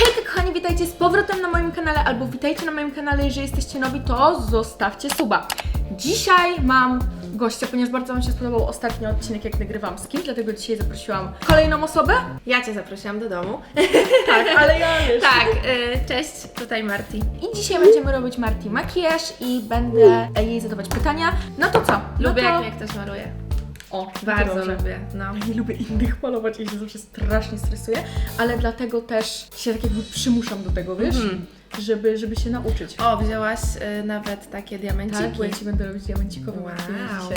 Hej kochani, witajcie z powrotem na moim kanale, albo witajcie na moim kanale, jeżeli jesteście nowi, to zostawcie suba. Dzisiaj mam gościa, ponieważ bardzo Wam się spodobał ostatni odcinek, jak nagrywam z kim, dlatego dzisiaj zaprosiłam kolejną osobę. Ja Cię zaprosiłam do domu. Tak, ale ja wiesz. tak, y, cześć, tutaj Marti. I dzisiaj będziemy robić Marti makijaż i będę jej zadawać pytania. No to co? No Lubię to... jak mnie ktoś maluje. O, Bardzo dobrze. lubię, no. Ja nie lubię innych malować i się zawsze strasznie stresuję, ale dlatego też się tak jakby przymuszam do tego, wiesz? Mhm. Żeby, żeby się nauczyć. O, wzięłaś y, nawet takie diamenciki. Tak, bo ja Ci będę robić diamencikowy Wow. dzisiaj.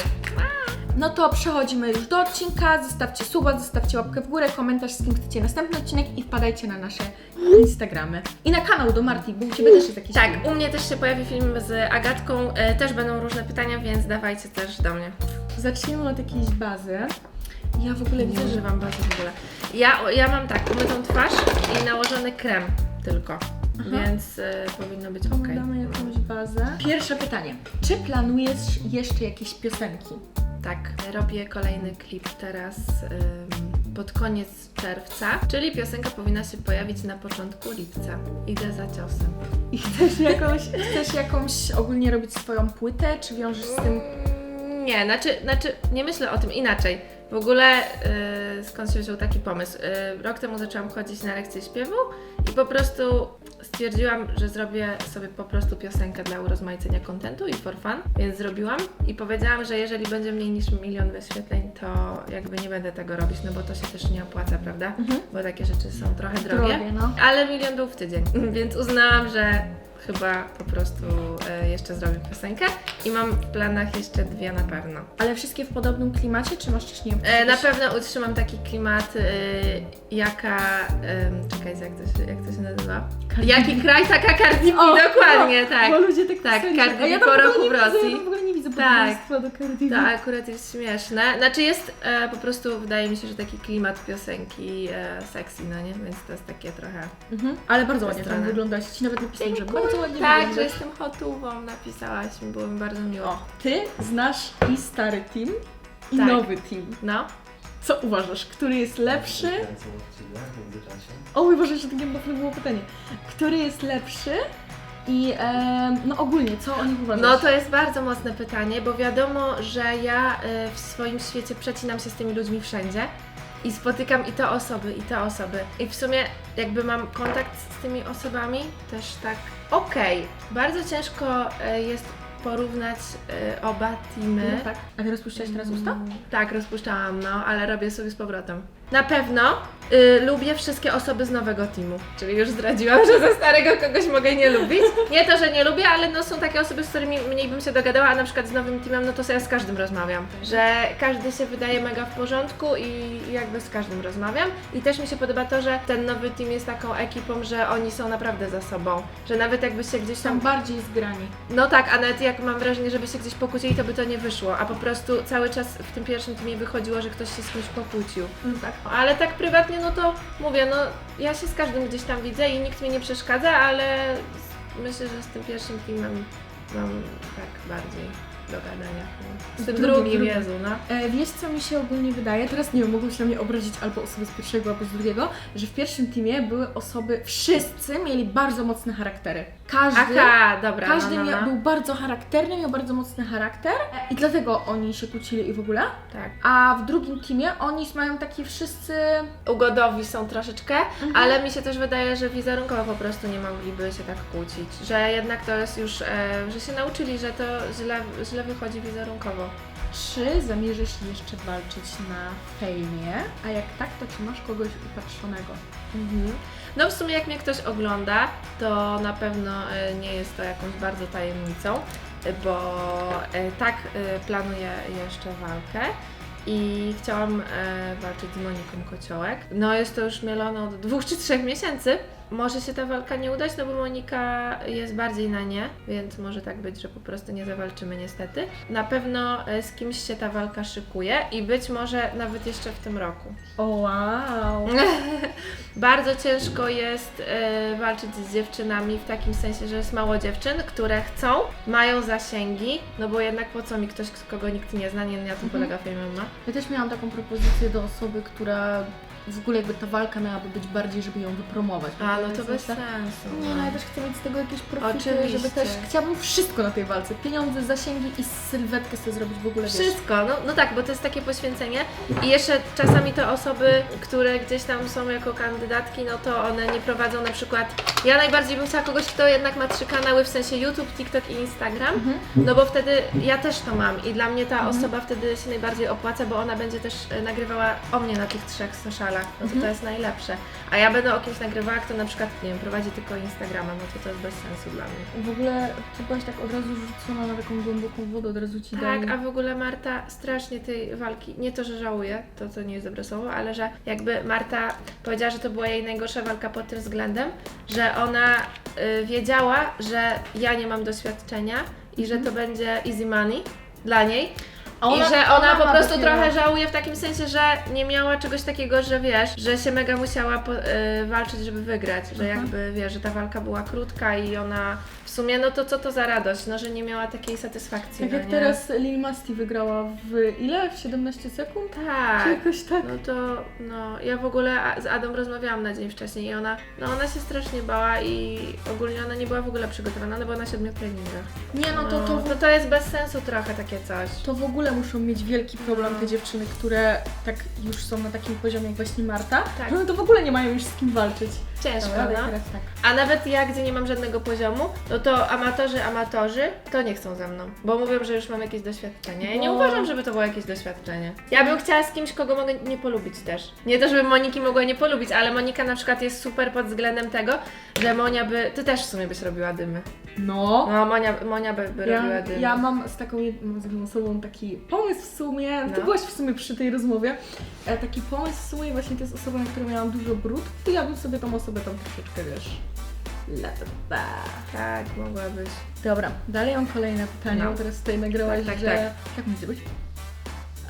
No to przechodzimy już do odcinka. Zostawcie suba, zostawcie łapkę w górę, komentarz z kim chcecie następny odcinek i wpadajcie na nasze Instagramy. I na kanał do Marti, bo u Ciebie też jest jakiś Tak, film. u mnie też się pojawi film z Agatką, y, też będą różne pytania, więc dawajcie też do mnie. Zacznijmy od jakiejś bazy. Ja w ogóle Nie używam bazy w ogóle. Ja, ja mam tak, umytą twarz i nałożony krem tylko, więc y, powinno być ok. Damy jakąś bazę. Pierwsze pytanie. Czy planujesz jeszcze jakieś piosenki? Tak, robię kolejny klip teraz ym, pod koniec czerwca, czyli piosenka powinna się pojawić na początku lipca. Idę za ciosem. I chcesz jakąś, chcesz jakąś ogólnie robić swoją płytę, czy wiążesz z tym... Nie, znaczy, znaczy nie myślę o tym inaczej. W ogóle y, skąd się wziął taki pomysł? Y, rok temu zaczęłam chodzić na lekcje śpiewu i po prostu stwierdziłam, że zrobię sobie po prostu piosenkę dla urozmaicenia kontentu i for fun, więc zrobiłam i powiedziałam, że jeżeli będzie mniej niż milion wyświetleń, to jakby nie będę tego robić, no bo to się też nie opłaca, prawda? Mhm. Bo takie rzeczy są trochę drogie. Drogie, no. Ale milion był w tydzień, więc uznałam, że chyba po prostu e, jeszcze zrobię piosenkę i mam w planach jeszcze dwie na pewno. Ale wszystkie w podobnym klimacie, czy masz też nie E, na pewno utrzymam taki klimat, e, jaka. em, czekajcie, jak to się, jak to się nazywa? Jaki kraj, taka Cardi B, O, dokładnie, tak. Bo ludzie tak Tak, pisali, Cardi a tam po w ogóle roku nie w Rosji. W ogóle nie widzę Tak. podobieństwa do Cardi B. To akurat jest śmieszne. Znaczy jest e, po prostu, wydaje mi się, że taki klimat piosenki e, sexy, no nie? Więc to jest takie trochę... Mhm. Ale bardzo ładnie tam wyglądasz. Ci nawet napisałam, że bardzo ładnie Tak, że wyglądasz. jestem hotową, napisałaś mi, było mi bardzo miło. O, ty znasz i stary team, i Tak. nowy team. No. Co uważasz? Który jest lepszy? Kręcą odcinek w międzyczasie. O mój Boże, jeszcze takie mocne było pytanie. Który jest lepszy? I em, no ogólnie, co o nich uważasz? No to jest bardzo mocne pytanie, bo wiadomo, że ja y, w swoim świecie przecinam się z tymi ludźmi wszędzie i spotykam i te osoby, i te osoby. I w sumie jakby mam kontakt z tymi osobami też tak okej. Bardzo ciężko y, jest porównać y, oba teamy. No tak. A ty rozpuszczałeś teraz usta? Mm, Tak, rozpuszczałam, no, ale robię sobie z powrotem. Na pewno y, lubię wszystkie osoby z nowego teamu. Czyli już zdradziłam, że ze starego kogoś mogę nie lubić. Nie to, że nie lubię, ale no są takie osoby, z którymi mniej bym się dogadała, a na przykład z nowym teamem, no to sobie ja z każdym rozmawiam. Że każdy się wydaje mega w porządku i jakby z każdym rozmawiam. I też mi się podoba to, że ten nowy team jest taką ekipą, że oni są naprawdę za sobą. Że nawet jakby się gdzieś Tam tam bardziej zgrani. no tak, a nawet jak mam wrażenie, żeby się gdzieś pokłócili, to by to nie wyszło. A po prostu cały czas w tym pierwszym teamie wychodziło, że ktoś się z kimś pokłócił. No tak. Ale tak prywatnie, no to mówię, no ja się z każdym gdzieś tam widzę i nikt mi nie przeszkadza, ale myślę, że z tym pierwszym teamem mam tak bardziej do gadania. No. Z tym drugim, drugim. Jezu, no. E, wiesz, co mi się ogólnie wydaje? Teraz nie wiem, mogą się na mnie obrazić albo osoby z pierwszego, albo z drugiego, że w pierwszym teamie były osoby, wszyscy mieli bardzo mocne charaktery. Każdy, Aha, dobra, każdy no, no, no. był bardzo charakterny, miał bardzo mocny charakter e, i dlatego oni się kłócili i w ogóle. Tak. A w drugim teamie oni mają taki wszyscy... ugodowi są troszeczkę, Mhm. ale mi się też wydaje, że wizerunkowo po prostu nie mogliby się tak kłócić. Że jednak to jest już, e, że się nauczyli, że to źle, źle wychodzi wizerunkowo. Czy zamierzysz jeszcze walczyć na fejmie? A jak tak, to czy masz kogoś upatrzonego? Mhm. No w sumie jak mnie ktoś ogląda, to na pewno e, nie jest to jakąś bardzo tajemnicą, bo e, tak e, planuję jeszcze walkę. I chciałam walczyć z Moniką Kociołek. No jest to już mielone od dwóch czy trzech miesięcy. Może się ta walka nie udać, no bo Monika jest bardziej na nie, więc może tak być, że po prostu nie zawalczymy niestety. Na pewno e, z kimś się ta walka szykuje i być może nawet jeszcze w tym roku. O wow! Bardzo ciężko jest e, walczyć z dziewczynami w takim sensie, że jest mało dziewczyn, które chcą, mają zasięgi, no bo jednak po co mi ktoś, kogo nikt nie zna, nie na tym Mhm. polega Fame MMA. Ja też miałam taką propozycję do osoby, która w ogóle jakby ta walka miałaby być bardziej, żeby ją wypromować. A, no to bez sensu. Nie, no ja też chcę mieć z tego jakieś profity, Oczywiście. żeby też, chciałabym wszystko na tej walce, pieniądze, zasięgi i sylwetkę sobie zrobić w ogóle, wiesz. Wszystko, no, no tak, bo to jest takie poświęcenie i jeszcze czasami te osoby, które gdzieś tam są jako kandydatki, no to one nie prowadzą na przykład, ja najbardziej bym chciała kogoś, kto jednak ma trzy kanały, w sensie YouTube, TikTok i Instagram, Mhm. no bo wtedy ja też to mam i dla mnie ta osoba wtedy się najbardziej opłaca, bo ona będzie też e, nagrywała o mnie na tych trzech socialach, no to to jest najlepsze, a ja będę o kimś nagrywała, kto na przykład, nie wiem, prowadzi tylko Instagrama, no to to jest bez sensu dla mnie. W ogóle ty byłaś tak od razu rzucona na taką głęboką wodę, od razu ci Tak, dali. a w ogóle Marta strasznie tej walki, nie to, że żałuje, to to nie jest dobre słowo, ale że jakby Marta powiedziała, że to była jej najgorsza walka pod tym względem, że ona y, wiedziała, że ja nie mam doświadczenia i że to będzie easy money dla niej. A I że ona, po ma prostu dopiero- trochę żałuje w takim sensie, że nie miała czegoś takiego, że wiesz, że się mega musiała po, y, walczyć, żeby wygrać, że Mhm. jakby wiesz, że ta walka była krótka i ona w sumie, no to co to za radość, no że nie miała takiej satysfakcji. Tak no jak nie? teraz Lil Masti wygrała w ile? W 17 sekund? Tak. Jakoś tak. No to, no, ja w ogóle a- z Adą rozmawiałam na dzień wcześniej i ona, no ona się strasznie bała i ogólnie ona nie była w ogóle przygotowana, no bo na siedmiu treningach. Nie no to, to, to, to jest bez sensu trochę takie coś. to w ogóle muszą mieć wielki problem te dziewczyny, które tak już są na takim poziomie jak właśnie Marta. Tak. No to w ogóle nie mają już z kim walczyć. Ciężko, Dobra, ale no. teraz tak. A nawet ja, gdzie nie mam żadnego poziomu, no to amatorzy, amatorzy, to nie chcą ze mną, bo mówią, że już mam jakieś doświadczenie. Ja nie Bo- uważam, żeby to było jakieś doświadczenie. Ja bym chciała z kimś, kogo mogę nie polubić też. Nie to, żeby Moniki mogła nie polubić, ale Monika na przykład jest super pod względem tego, że Monia by, ty też w sumie byś robiła dymy. No. No, Monia, Monia by, by robiła Ja, dymy. ja mam z taką jedną z jedną osobą taki pomysł w sumie, ty No. byłaś w sumie przy tej rozmowie, e, taki pomysł w sumie właśnie to jest osoba, na której miałam dużo brud, to ja bym sobie tą osobę tam troszeczkę, wiesz, be. Tak, mogłabyś. Dobra, dalej mam kolejne pytanie, No. bo teraz tutaj nagrałaś, Tak, tak, że... tak. Jak będzie być?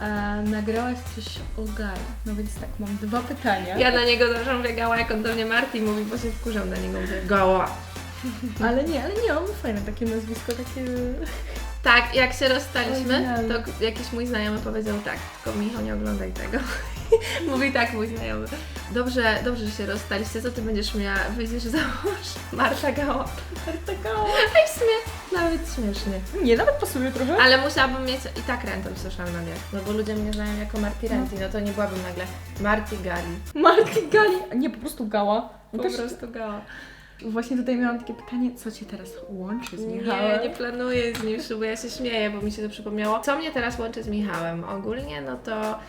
E, nagrałaś coś o Gai, no więc tak, mam dwa pytania, Ja na niego zawsze mówię gała, jak on do mnie Marty mówi, bo się wkurzam na niego, mówię gała. Ale nie, ale nie, on ma fajne takie nazwisko, takie... Tak, jak się rozstaliśmy, to jakiś mój znajomy powiedział tak, tylko Michał nie oglądaj tego. Mówi tak mój znajomy. Dobrze, dobrze, że się rozstaliście, co ty będziesz miała, wyjdziesz za mąż? Marta Gała. Taka... A i w sumie nawet śmiesznie. Nie, nawet pasuje trochę. Ale musiałabym mieć i tak rentę w social mediach, no bo ludzie mnie znają jako Marti Renti, no to nie byłabym nagle Marti Gali. Marki Gali, nie, po prostu Gała. Po Też- prostu Gała. Właśnie tutaj miałam takie pytanie, co Cię teraz łączy z Michałem? Nie, nie planuję z nim ślubu, ja się śmieję, bo mi się to przypomniało. Co mnie teraz łączy z Michałem? Ogólnie, no to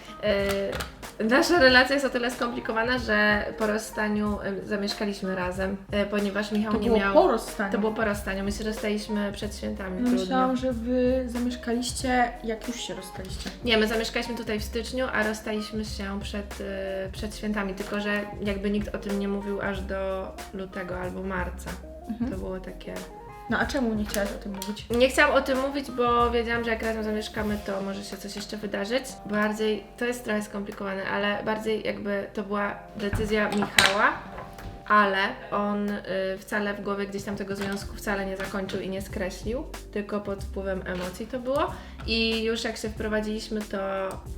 yy, nasza relacja jest o tyle skomplikowana, że po rozstaniu yy, zamieszkaliśmy razem, yy, ponieważ Michał To nie było miał... po rozstaniu. To było po rozstaniu, my się rozstaliśmy przed świętami No myślałam, że Wy zamieszkaliście, jak już się rozstaliście. Nie, my zamieszkaliśmy tutaj w styczniu, a rozstaliśmy się przed, yy, przed świętami, tylko że jakby nikt o tym nie mówił aż do lutego albo marca. Mhm. To było takie... No a czemu nie chciałaś o tym mówić? Nie chciałam o tym mówić, bo wiedziałam, że jak razem zamieszkamy, to może się coś jeszcze wydarzyć. Bardziej, to jest trochę skomplikowane, ale bardziej jakby to była decyzja Michała, ale on y, wcale w głowie gdzieś tam tego związku wcale nie zakończył i nie skreślił, tylko pod wpływem emocji to było. I już jak się wprowadziliśmy, to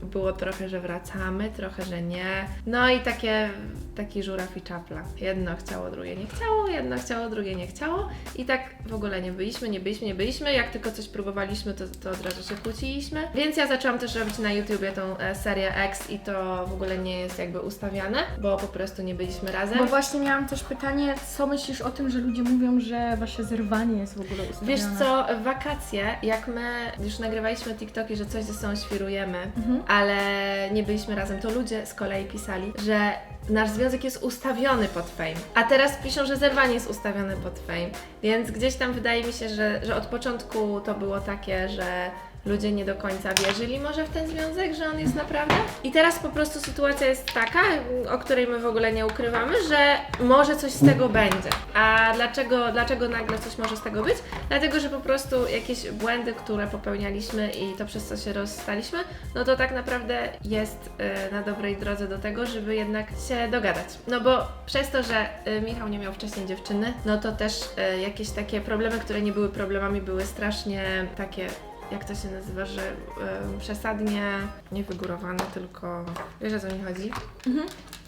było trochę, że wracamy, trochę, że nie. No i takie, taki żuraw i czapla. Jedno chciało, drugie nie chciało, jedno chciało, drugie nie chciało. I tak w ogóle nie byliśmy, nie byliśmy, nie byliśmy. Jak tylko coś próbowaliśmy, to, to od razu się kłóciliśmy. Więc ja zaczęłam też robić na YouTubie tą e, serię X i to w ogóle nie jest jakby ustawiane, bo po prostu nie byliśmy razem. Bo właśnie miałam też pytanie, co myślisz o tym, że ludzie mówią, że Wasze zerwanie jest w ogóle ustawione? Wiesz co, w wakacje, jak my już nagrywaliśmy TikToki, że coś ze sobą świrujemy, Mhm. ale nie byliśmy razem, to ludzie z kolei pisali, że nasz związek jest ustawiony pod fame. A teraz piszą, że zerwanie jest ustawione pod fame. Więc gdzieś tam wydaje mi się, że, że od początku to było takie, że ludzie nie do końca wierzyli może w ten związek, że on jest naprawdę. I teraz po prostu sytuacja jest taka, o której my w ogóle nie ukrywamy, że może coś z tego będzie. A dlaczego, dlaczego nagle coś może z tego być? Dlatego, że po prostu jakieś błędy, które popełnialiśmy i to przez co się rozstaliśmy, no to tak naprawdę jest y, na dobrej drodze do tego, żeby jednak się dogadać. No bo przez to, że y, Michał nie miał wcześniej dziewczyny, no to też y, jakieś takie problemy, które nie były problemami, były strasznie takie jak to się nazywa, że y, przesadnie nie wygórowane, tylko wiesz o co mi chodzi? Mhm.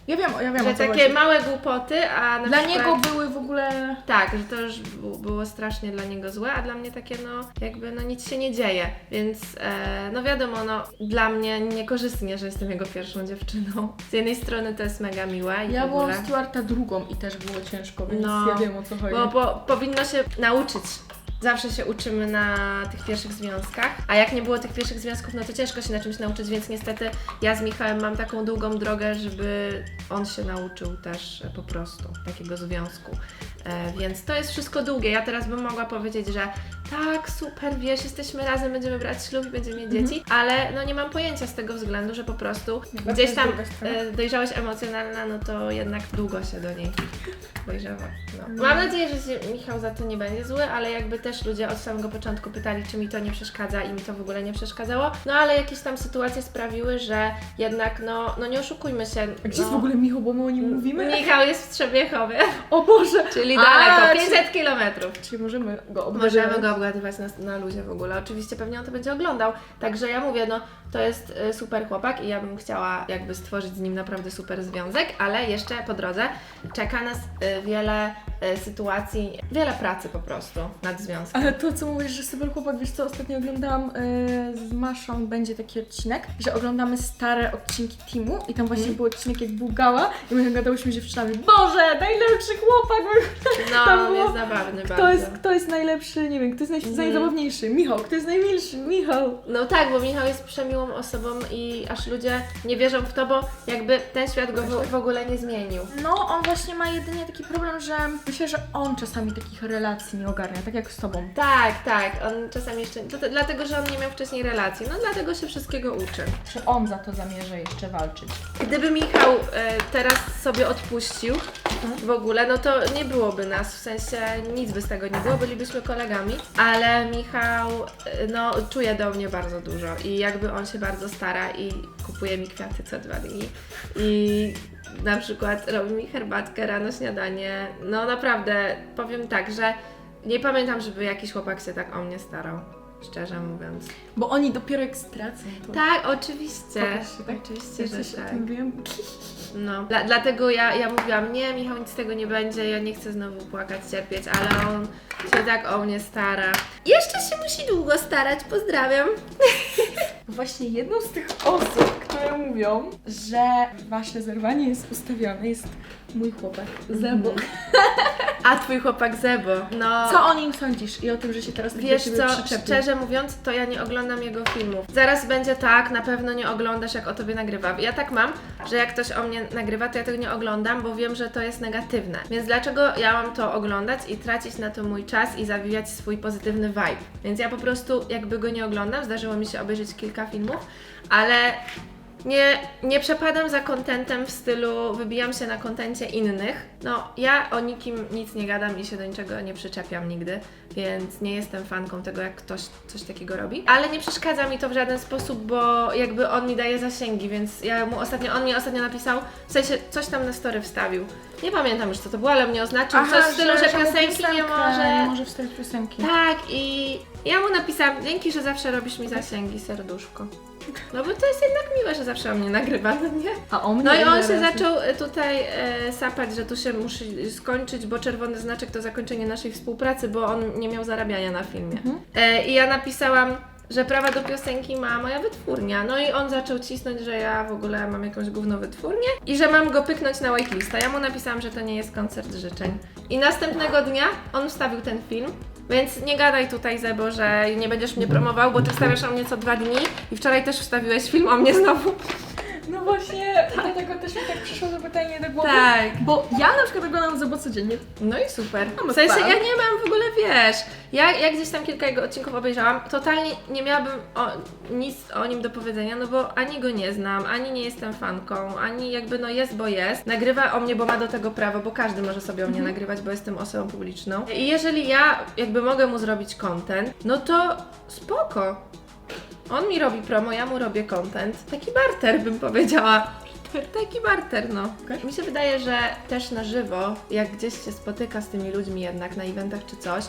Ja wiem, ja wiem że o co takie chodzi. małe głupoty, a na Dla przykład... niego były w ogóle... Tak, że to już bu- było strasznie dla niego złe, a dla mnie takie, no jakby no nic się nie dzieje, więc e, no wiadomo, no dla mnie niekorzystnie, że jestem jego pierwszą dziewczyną. Z jednej strony to jest mega miłe i Ja w ogóle, byłam Stuarta drugą i też było ciężko, więc No, ja wiem o co chodzi. bo po, powinno się nauczyć. Zawsze się uczymy na tych pierwszych związkach, a jak nie było tych pierwszych związków, no to ciężko się na czymś nauczyć, więc niestety ja z Michałem mam taką długą drogę, żeby on się nauczył też e, po prostu takiego związku. E, więc to jest wszystko długie. Ja teraz bym mogła powiedzieć, że tak, super, wiesz, jesteśmy razem, będziemy brać ślub i będziemy mieć dzieci, ale no nie mam pojęcia z tego względu, że po prostu gdzieś tam e, dojrzałość emocjonalna, no to jednak długo się do niej dojrzewa. No. No. Mam nadzieję, że Michał za to nie będzie zły, ale jakby też ludzie od samego początku pytali, czy mi to nie przeszkadza i mi to w ogóle nie przeszkadzało. No ale jakieś tam sytuacje sprawiły, że jednak, no, no nie oszukujmy się. A gdzie no, jest w ogóle Michał, bo my o nim mówimy? Michał jest w Trzebiechowie, O Boże! czyli A, daleko, czy- 500 kilometrów. Czyli możemy go obgadywać? Możemy go obgadywać na, na luzie w ogóle. Oczywiście pewnie on to będzie oglądał. Także ja mówię, no to jest y, super chłopak i ja bym chciała jakby stworzyć z nim naprawdę super związek, ale jeszcze po drodze czeka nas y, wiele y, sytuacji, wiele pracy po prostu nad związkiem. Ale to, co mówisz, że super chłopak, wiesz co, ostatnio oglądałam yy, z Maszą, będzie taki odcinek, że oglądamy stare odcinki Teamu i tam właśnie Mhm. był odcinek, jak był gała i my gadałyśmy z dziewczynami, Boże, najlepszy chłopak! No, tam było- jest zabawny Kto bardzo. jest, kto jest najlepszy, nie wiem, kto jest naj, Mhm. najzabawniejszy? Michał, kto jest najmilszy? Michał! No tak, bo Michał jest przemiłą osobą i aż ludzie nie wierzą w to, bo jakby ten świat go w, w ogóle nie zmienił. No, on właśnie ma jedynie taki problem, że myślę, że on czasami takich relacji nie ogarnia, tak jak z tobą. Tak, tak, on czasami jeszcze, dlatego, że on nie miał wcześniej relacji, no dlatego się wszystkiego uczy. Czy on za to zamierza jeszcze walczyć? Gdyby Michał e, teraz sobie odpuścił w ogóle, no to nie byłoby nas, w sensie nic by z tego nie było, bylibyśmy kolegami, ale Michał e, no, czuje do mnie bardzo dużo. I jakby on się bardzo stara i kupuje mi kwiaty co dwa dni. I na przykład robi mi herbatkę, rano śniadanie, no naprawdę powiem tak, że nie pamiętam, żeby jakiś chłopak się tak o mnie starał, szczerze mówiąc. Bo oni dopiero jak stracą to... Tak, oczywiście, Pokaż się, tak? oczywiście, Ja że coś o tak. tym wiem. No, dla, dlatego ja, ja mówiłam, nie, Michał, nic z tego nie będzie, ja nie chcę znowu płakać, cierpieć, ale on się tak o mnie stara. Jeszcze się musi długo starać, pozdrawiam. Właśnie jedną z tych osób, które mówią, że wasze zerwanie jest ustawione, jest mój chłopak, Zebo. A twój chłopak Zebo, no... Co o nim sądzisz i o tym, że się teraz tak do Wiesz ciebie co, przyczepił? szczerze mówiąc, to ja nie oglądam jego filmów. Zaraz będzie tak, na pewno nie oglądasz, jak o tobie nagrywa. Ja tak mam, że jak ktoś o mnie nagrywa, to ja tego nie oglądam, bo wiem, że to jest negatywne. Więc dlaczego ja mam to oglądać i tracić na to mój czas i zawijać swój pozytywny vibe? Więc ja po prostu jakby go nie oglądam, zdarzyło mi się obejrzeć kilka filmów, ale nie, nie przepadam za kontentem w stylu wybijam się na kontencie innych. No, ja o nikim nic nie gadam i się do niczego nie przyczepiam nigdy, więc nie jestem fanką tego, jak ktoś coś takiego robi. Ale nie przeszkadza mi to w żaden sposób, bo jakby on mi daje zasięgi, więc ja mu ostatnio, on mi ostatnio napisał, w sensie coś tam na story wstawił. Nie pamiętam już co to było, ale mnie oznaczył coś w stylu, że, mu piosenki nie piosenkę może. Nie może wstawić piosenki. Tak, i ja mu napisałam, dzięki, że zawsze robisz mi zasięgi, serduszko. No bo to jest jednak miłe, że zawsze o mnie nagrywa, no nie? A o mnie No i ile on się razy? zaczął e, tutaj e, sapać, że tu się musi skończyć, bo czerwony znaczek to zakończenie naszej współpracy, bo on nie miał zarabiania na filmie. Mhm. E, I ja napisałam, że prawa do piosenki ma moja wytwórnia. No i on zaczął cisnąć, że ja w ogóle mam jakąś gówno wytwórnię i że mam go pyknąć na whitelista. Ja mu napisałam, że to nie jest koncert życzeń. I następnego dnia on wstawił ten film. Więc nie gadaj tutaj, Zebo, że nie będziesz mnie promował, bo ty wstawiasz o mnie co dwa dni i wczoraj też wstawiłeś film o mnie znowu. No właśnie, dlatego też mi tak przyszło to pytanie do głowy. Tak. Bo ja na przykład oglądam Zebo codziennie. No i super. No W sensie tak. ja nie mam w ogóle, wiesz, ja, ja gdzieś tam kilka jego odcinków obejrzałam, totalnie nie miałabym o, nic o nim do powiedzenia, no bo ani go nie znam, ani nie jestem fanką, ani jakby no jest, bo jest. Nagrywa o mnie, bo ma do tego prawo, bo każdy może sobie o mnie Mhm. nagrywać, bo jestem osobą publiczną. I jeżeli ja jakby mogę mu zrobić content, no to spoko. On mi robi promo, ja mu robię content. Taki barter bym powiedziała. Taki barter, no. Okej. Mi się wydaje, że też na żywo, jak gdzieś się spotyka z tymi ludźmi jednak na eventach czy coś,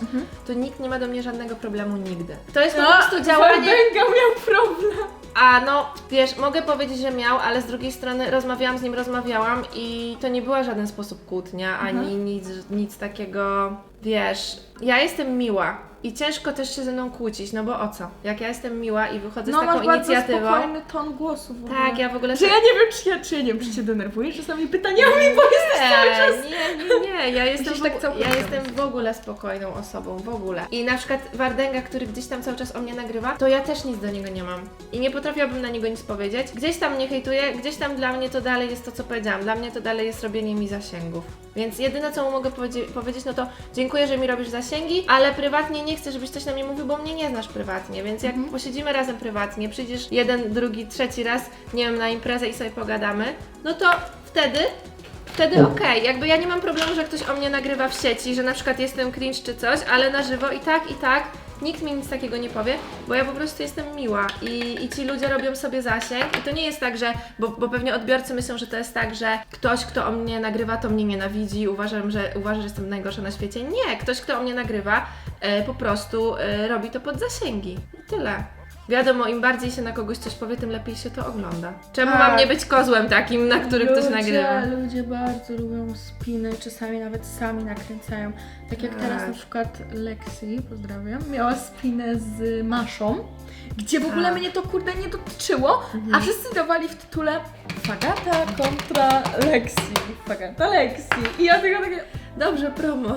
to nikt nie ma do mnie żadnego problemu nigdy. To jest po prostu działanie... Wardęga miał problem. A no, wiesz, mogę powiedzieć, że miał, ale z drugiej strony rozmawiałam z nim, rozmawiałam i to nie była w żaden sposób kłótnia, ani nic, nic takiego, wiesz, ja jestem miła i ciężko też się ze mną kłócić, no bo o co? Jak ja jestem miła i wychodzę No z masz taką bardzo inicjatywą... spokojny ton głosu w ogóle. Tak, ja w ogóle... Że ja nie wiem, czy ja, czy ja nie wiem, czy cię denerwujesz czasami pytaniami, bo jesteś cały czas... Nie, nie, nie, ja jestem, w, tak ja jestem w ogóle spokojną osobą, w ogóle. I na przykład Wardęga, który gdzieś tam cały czas o mnie nagrywa, to ja też nic do niego nie mam. I nie potrafiłabym na niego nic powiedzieć. Gdzieś tam mnie hejtuje, gdzieś tam dla mnie to dalej jest to, co powiedziałam. Dla mnie to dalej jest robienie mi zasięgów. Więc jedyne, co mu mogę powiedzi- powiedzieć, no to dziękuję, że mi robisz zasięgi, ale prywatnie nie chcę, żebyś coś na mnie mówił, bo mnie nie znasz prywatnie, więc jak posiedzimy razem prywatnie, przyjdziesz jeden, drugi, trzeci raz, nie wiem, na imprezę i sobie pogadamy, no to wtedy Wtedy okej, jakby ja nie mam problemu, że ktoś o mnie nagrywa w sieci, że na przykład jestem cringe czy coś, ale na żywo i tak, i tak nikt mi nic takiego nie powie, bo ja po prostu jestem miła i, i ci ludzie robią sobie zasięg i to nie jest tak, że, bo, bo pewnie odbiorcy myślą, że to jest tak, że ktoś, kto o mnie nagrywa, to mnie nienawidzi, uważam, że, uważa, że jestem najgorsza na świecie. Nie, ktoś, kto o mnie nagrywa, e, po prostu e, robi to pod zasięgi i tyle. Wiadomo, im bardziej się na kogoś coś powie, tym lepiej się to ogląda. Czemu Tak. mam nie być kozłem takim, na który ktoś nagrywa? Ludzie bardzo lubią spiny, czasami nawet sami nakręcają. Tak jak Tak. teraz na przykład Lexi, pozdrawiam, miała spinę z Maszą, gdzie w ogóle Tak. mnie to kurde nie dotyczyło, Mhm. a wszyscy dawali w tytule Fagata kontra Lexi, Fagata Lexi. I ja tylko takie, Dobrze, promo.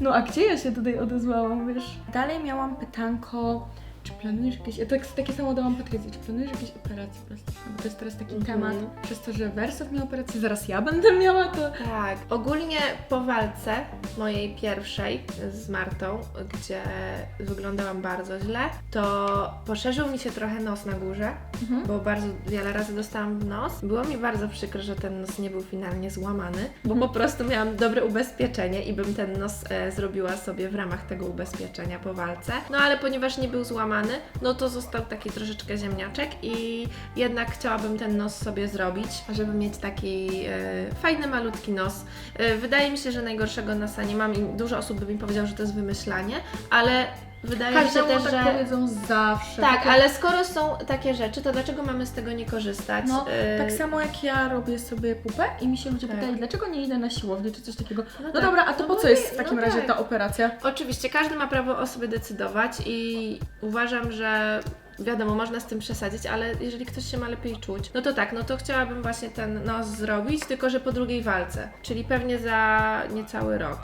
no a gdzie ja się tutaj odezwałam, wiesz? Dalej miałam pytanko, czy planujesz jakieś, ja tak, takie samo dałam Patrycji, czy planujesz jakieś operacje plastyczne? Bo to jest teraz taki Mhm. temat, przez to, że Wersow miał operację, zaraz ja będę miała, to... Tak. Ogólnie po walce mojej pierwszej z Martą, gdzie wyglądałam bardzo źle, to poszerzył mi się trochę nos na górze, Mhm. bo bardzo wiele razy dostałam w nos. Było mi bardzo przykro, że ten nos nie był finalnie złamany, bo Mhm. po prostu miałam dobre ubezpieczenie i bym ten nos e, zrobiła sobie w ramach tego ubezpieczenia po walce. No ale ponieważ nie był złamany, no to został taki troszeczkę ziemniaczek i jednak chciałabym ten nos sobie zrobić, żeby mieć taki e, fajny, malutki nos. E, wydaje mi się, że najgorszego nosa nie mam i dużo osób by mi powiedziało, że to jest wymyślanie, ale wydaje mi się Każdemu też, tak że... powiedzą zawsze. Tak, Takie- ale skoro są takie rzeczy, to dlaczego mamy z tego nie korzystać? No, Y, tak samo jak ja robię sobie pupę i mi się ludzie Tak. pytali, dlaczego nie idę na siłownię czy coś takiego. No, tak. dobra, a to No po co jest w takim no razie tak. ta operacja? Oczywiście, każdy ma prawo o sobie decydować i uważam, że wiadomo, można z tym przesadzić, ale jeżeli ktoś się ma lepiej czuć, no to tak, no to chciałabym właśnie ten nos zrobić, tylko że po drugiej walce, czyli pewnie za niecały rok.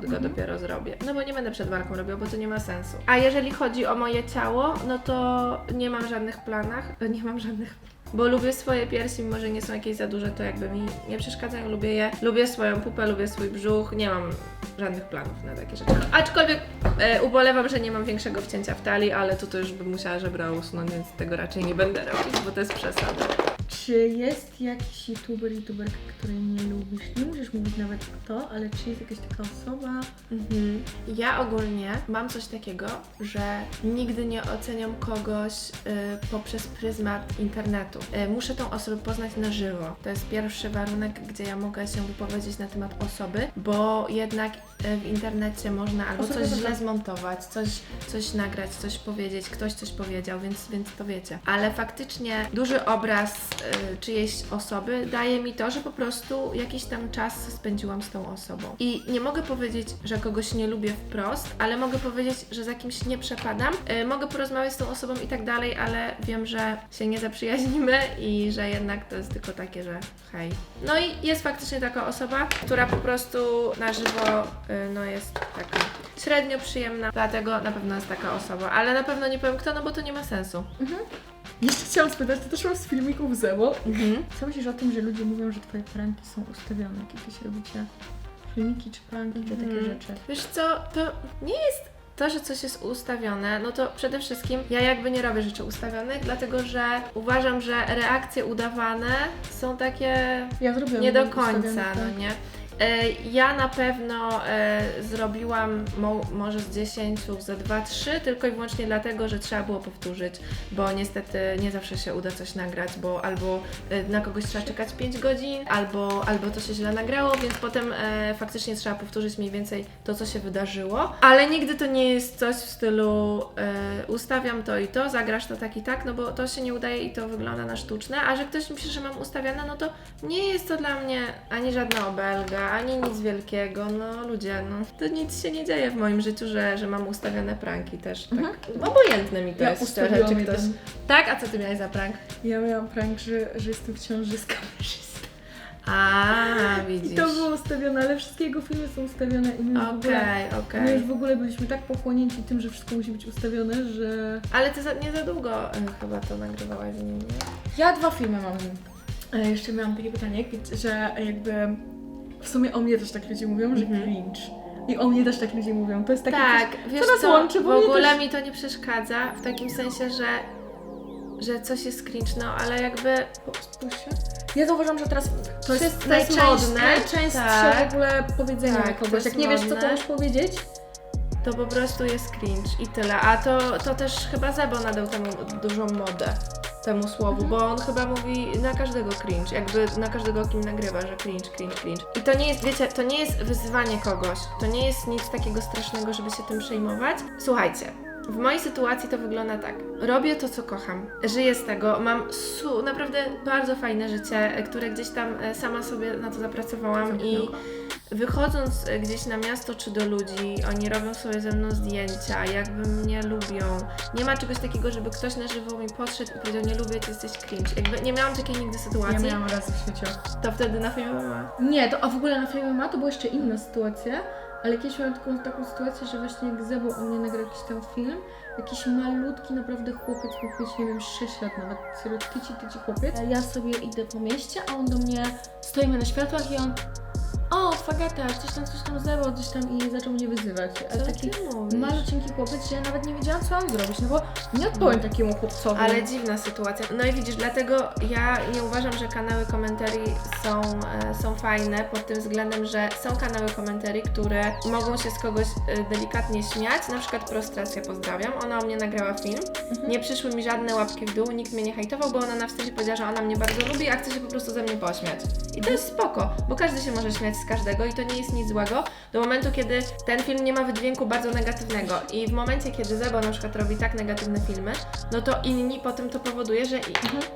Go Mhm. dopiero zrobię. No bo nie będę przed walką robiła, bo to nie ma sensu. A jeżeli chodzi o moje ciało, no to nie mam żadnych planach. Nie mam żadnych. Bo lubię swoje piersi, mimo że nie są jakieś za duże, to jakby mi nie przeszkadzają. Lubię je. Lubię swoją pupę, lubię swój brzuch. Nie mam żadnych planów na takie rzeczy. Aczkolwiek e, ubolewam, że nie mam większego wcięcia w talii, ale to, to już bym musiała żebra usunąć, więc tego raczej nie będę robić, bo to jest przesada. Czy jest jakiś youtuber, youtuberka, której nie lubisz? Nie musisz mówić nawet kto, ale czy jest jakaś taka osoba? Mhm. Ja ogólnie mam coś takiego, że nigdy nie oceniam kogoś y, poprzez pryzmat internetu. Y, muszę tą osobę poznać na żywo. To jest pierwszy warunek, gdzie ja mogę się wypowiedzieć na temat osoby, bo jednak y, w internecie można albo coś źle zmontować, coś, coś nagrać, coś powiedzieć, ktoś coś powiedział, więc, więc to wiecie. Ale faktycznie duży obraz y, czyjejś osoby daje mi to, że po prostu jakiś tam czas spędziłam z tą osobą. I nie mogę powiedzieć, że kogoś nie lubię wprost, ale mogę powiedzieć, że za kimś nie przepadam. Y, mogę porozmawiać z tą osobą i tak dalej, ale wiem, że się nie zaprzyjaźnimy i że jednak to jest tylko takie, że hej. No i jest faktycznie taka osoba, która po prostu na żywo y, no jest taka średnio przyjemna, dlatego na pewno jest taka osoba, ale na pewno nie powiem kto, no bo to nie ma sensu. Jeszcze chciałam spytać, to też mam z filmików Zemo. Mhm. Co myślisz o tym, że ludzie mówią, że twoje pranki są ustawione? Jakieś robicie filmiki czy pranki, czy takie Mhm. rzeczy? Wiesz co, to nie jest to, że coś jest ustawione, no to przede wszystkim ja jakby nie robię rzeczy ustawionych, dlatego że uważam, że reakcje udawane są takie Ja nie do końca, tak. no nie? E, Ja na pewno e, zrobiłam mo, może z 10, ze 2-3, tylko i wyłącznie dlatego, że trzeba było powtórzyć, bo niestety nie zawsze się uda coś nagrać, bo albo e, na kogoś trzeba czekać 5 godzin, albo, albo to się źle nagrało, więc potem faktycznie trzeba powtórzyć mniej więcej to, co się wydarzyło. Ale nigdy to nie jest coś w stylu ustawiam to i to, zagrasz to tak i tak, no bo to się nie udaje i to wygląda na sztuczne, a że ktoś myśli, że mam ustawione, no to nie jest to dla mnie ani żadna obelga, ani nic wielkiego, no ludzie, no to nic się nie dzieje w moim życiu, że, że mam ustawione pranki też, tak obojętne mi to Ja jest ustawiłam szczerze, czy ktoś... jeden. Tak? A co Ty miałeś za prank? Ja miałam prank, że, że jestem w ciąży z kamerzystą. A, I widzisz. to było ustawione, ale wszystkie jego filmy są ustawione i my, w ogóle, Okej, okej. my już w ogóle byliśmy tak pochłonięci tym, że wszystko musi być ustawione, że... Ale Ty za, nie za długo e, chyba to nagrywałaś z nim, nie? Ja dwa filmy mam z nim. Ale jeszcze miałam takie pytanie, że jakby w sumie o mnie też tak ludzie mówią, że Mhm. cringe. I o mnie też tak ludzie mówią. To jest takie tak, coś, wiesz co nas co, łączy, w bo mnie ogóle też... mi to nie przeszkadza, w takim sensie, że że coś jest cringe, no ale jakby. Ja zauważam, że teraz to jest, Wszyscy to jest modne. modne, najczęstsze Tak. w ogóle powiedzenie Tak, to kogoś. jest Jak nie wiesz, co to modne. możesz powiedzieć, to po prostu jest cringe i tyle. A to, to też chyba Zebo nadał temu dużą modę, temu słowu, bo on chyba mówi na każdego cringe, jakby na każdego kim nagrywa, że cringe, cringe, cringe. I to nie jest, wiecie, to nie jest wyzywanie kogoś, to nie jest nic takiego strasznego, żeby się tym przejmować. Słuchajcie, w mojej sytuacji to wygląda tak. Robię to, co kocham. Żyję z tego. Mam su- naprawdę bardzo fajne życie, które gdzieś tam e, sama sobie na to zapracowałam i wychodząc e, gdzieś na miasto czy do ludzi, oni robią sobie ze mną zdjęcia, jakby mnie lubią. Nie ma czegoś takiego, żeby ktoś na żywo mi podszedł i powiedział, nie lubię cię, jesteś cringe. Jakby nie miałam takiej nigdy ja sytuacji. miałam raz w świecie. To wtedy na filmie mama. Nie, to a w ogóle na filmie ma to była jeszcze inna sytuacja, ale kiedyś miałam taką, taką sytuację, że właśnie jak Zebo o mnie nagrał jakiś tam film, jakiś malutki naprawdę chłopiec, mógł mieć, nie wiem, 6 lat nawet, serio, tyci, tyci chłopiec. Ja sobie idę po mieście, a on do mnie, stoimy na światłach i on o, Fagata, coś tam, coś tam Zebo, coś tam i zaczął mnie wyzywać. Ale taki malucinki chłopiec, że ja nawet nie wiedziałam, co mam zrobić, no bo nie odpowiem takiemu chłopcowi. Ale dziwna sytuacja. No i widzisz, dlatego ja nie uważam, że kanały komentarii są, e, są fajne pod tym względem, że są kanały komentarii, które mogą się z kogoś e, delikatnie śmiać. Na przykład Prostracja pozdrawiam. Ona o mnie nagrała film. Nie przyszły mi żadne łapki w dół, nikt mnie nie hejtował, bo ona na wstępie powiedziała, że ona mnie bardzo lubi, a chce się po prostu ze mnie pośmiać. I to jest spoko, bo każdy się może śmiać z każdego i to nie jest nic złego do momentu, kiedy ten film nie ma wydźwięku bardzo negatywnego. I w momencie, kiedy Zebo na przykład robi tak negatywne filmy, no to inni potem to powoduje, że, i,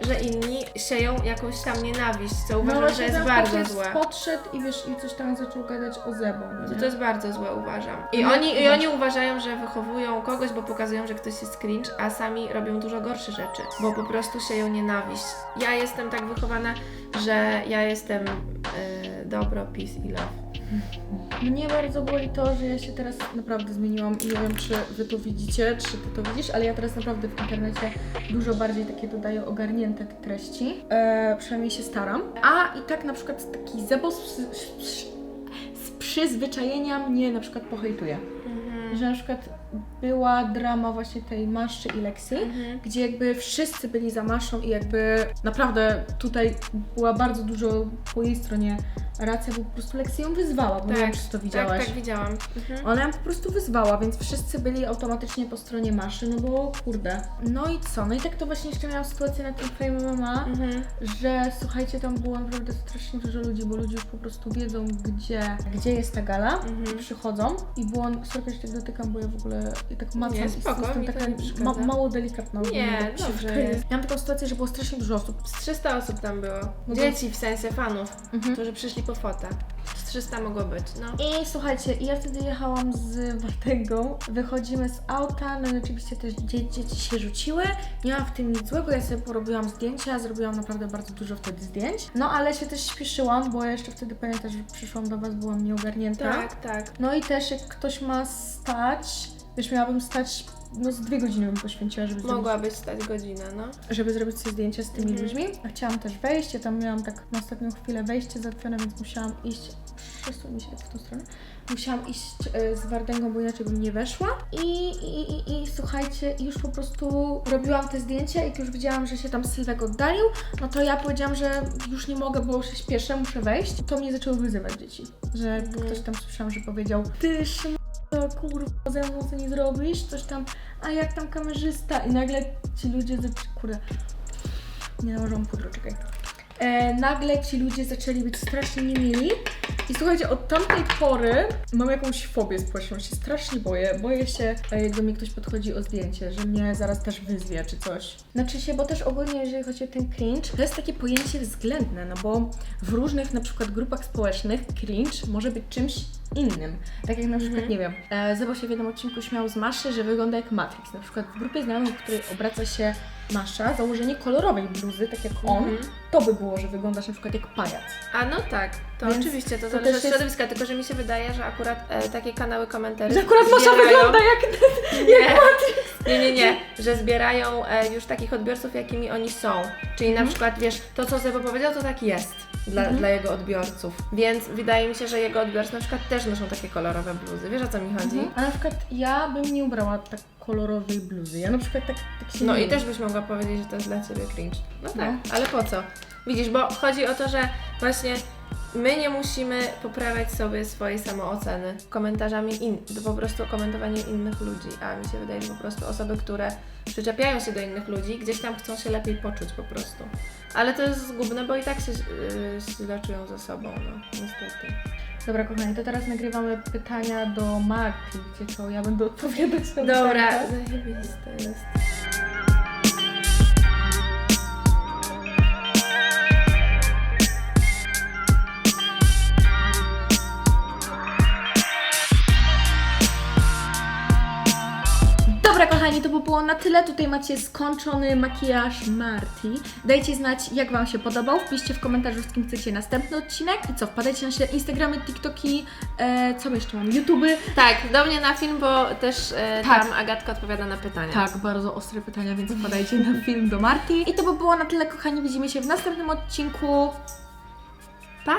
że inni sieją jakąś tam nienawiść, co uważam, że No właśnie jest bardzo złe. podszedł i wiesz, i coś tam zaczął gadać o Zebo. no To, nie? to jest bardzo złe, uważam. I No, oni, I oni uważają, że wychowują kogoś, bo pokazują, że ktoś jest cringe, a sami robią dużo gorsze rzeczy, bo po prostu sieją nienawiść. Ja jestem tak wychowana, że ja jestem y, dobro, peace i love. Mnie bardzo boli to, że ja się teraz naprawdę zmieniłam i nie wiem, czy wy to widzicie, czy ty to widzisz, ale ja teraz naprawdę w internecie dużo bardziej takie dodaję ogarnięte te treści. E, przynajmniej się staram. A i tak na przykład taki zebo z, przyzwyczajenia mnie na przykład pohejtuje. Że na przykład była drama właśnie tej Maszczy i Lexi, Mhm. gdzie jakby wszyscy byli za Maszą i jakby naprawdę tutaj była bardzo dużo po jej stronie racja, bo po prostu Lexi ją wyzwała, bo nie wiem, czy to widziałaś. Tak, tak, widziałam. Mhm. Ona ją po prostu wyzwała, więc wszyscy byli automatycznie po stronie Maszy, no bo kurde. No i co? No i tak to właśnie jeszcze miałam sytuację na tym Fame MMA, Mhm. że słuchajcie, tam było naprawdę strasznie dużo ludzi, bo ludzie już po prostu wiedzą, gdzie, gdzie jest ta gala, Mhm. przychodzą i było, sorry, że tak dotykam, bo ja w ogóle i tak macam Nie, spoko, jestem taka nie ma, mało delikatna. Nie, tak dobrze jest. Miałam taką sytuację, że było strasznie dużo osób. Z 300 osób tam było. No Dzieci w sensie fanów, Mhm. którzy przyszli po fotę. Z 300 mogło być, no. I słuchajcie, ja wtedy jechałam z Wartęgą, wychodzimy z auta, no i oczywiście też dzie- dzieci się rzuciły, nie ma w tym nic złego, ja sobie porobiłam zdjęcia, zrobiłam naprawdę bardzo dużo wtedy zdjęć, no ale się też śpieszyłam, bo ja jeszcze wtedy pamiętasz, że przyszłam do Was, byłam nieogarnięta. Tak, tak. No i też jak ktoś ma stać, wiesz, miałabym stać no z dwie godziny bym poświęciła, żeby zrobić, Mogłabyś stać godzinę, no. żeby zrobić sobie zdjęcie z tymi Mhm. ludźmi. A chciałam też wejść, ja tam miałam tak na ostatnią chwilę wejście załatwione, więc musiałam iść, przesuń mi się tak w tą stronę, musiałam iść e, z Wardęgą, bo inaczej bym nie weszła. I, i, i, i słuchajcie, już po prostu robiłam te zdjęcia i jak już widziałam, że się tam Sylwek oddalił, no to ja powiedziałam, że już nie mogę, bo się śpieszę, muszę wejść. To mnie zaczęły wyzywać dzieci, że Mhm. ktoś tam słyszałam, że powiedział, ty Szymon, kurwa, ze mną co nie zrobisz, coś tam, a jak tam kamerzysta i nagle ci ludzie zaczęli, kurde, nie nałożyłam pudru, czekaj. E, nagle ci ludzie zaczęli być strasznie niemili i słuchajcie, od tamtej pory mam jakąś fobię społeczną, się strasznie boję. Boję się, e, jak do mnie ktoś podchodzi o zdjęcie, że mnie zaraz też wyzwie czy coś. Znaczy się, bo też ogólnie, jeżeli chodzi o ten cringe, to jest takie pojęcie względne, no bo w różnych na przykład grupach społecznych cringe może być czymś innym. Tak jak na przykład, nie wiem, e, Zebo się w jednym odcinku śmiał z Maszy, że wygląda jak Matrix. Na przykład w grupie znajomych, w której obraca się Masza, założenie kolorowej bluzy, tak jak on, Mhm. to by było, że wyglądasz na przykład jak pajac. A no tak, to Więc oczywiście, to to zależy od jest- środowiska, tylko że mi się wydaje, że akurat e, takie kanały komentarzy Że akurat Masza wygląda jak... Nie, nie, nie, nie, że zbierają e, już takich odbiorców, jakimi oni są. Czyli na Mhm. przykład, wiesz, to co Zebo powiedział, to tak jest dla, Mhm. dla jego odbiorców. Więc wydaje mi się, że jego odbiorcy na przykład też noszą takie kolorowe bluzy. Wiesz o co mi chodzi? A na przykład ja bym nie ubrała tak kolorowej bluzy. Ja na przykład tak, tak się No nie i też byś mogła powiedzieć, że to jest dla Ciebie cringe. No tak, No. ale po co? Widzisz, bo chodzi o to, że właśnie my nie musimy poprawiać sobie swojej samooceny komentarzami, in, to po prostu komentowaniem innych ludzi, a mi się wydaje, że po prostu osoby, które przyczepiają się do innych ludzi, gdzieś tam chcą się lepiej poczuć po prostu. Ale to jest zgubne, bo i tak się yy, źle czują ze sobą, no niestety. Dobra, kochani, to teraz nagrywamy pytania do Marty, gdzie to ja będę odpowiadać na Dobra, zajebiste jest. Kochani, to by było na tyle. Tutaj macie skończony makijaż Marty. Dajcie znać, jak Wam się podobał. Wpiszcie w komentarzu, z kim chcecie następny odcinek. I co, wpadajcie na nasze Instagramy, TikToki, e, co my jeszcze mam? YouTuby. Tak, do mnie na film, bo też e, Tak. tam Agatka odpowiada na pytania. Tak, bardzo ostre pytania, więc wpadajcie na film do Marty. I to by było na tyle, kochani. Widzimy się w następnym odcinku. Pa!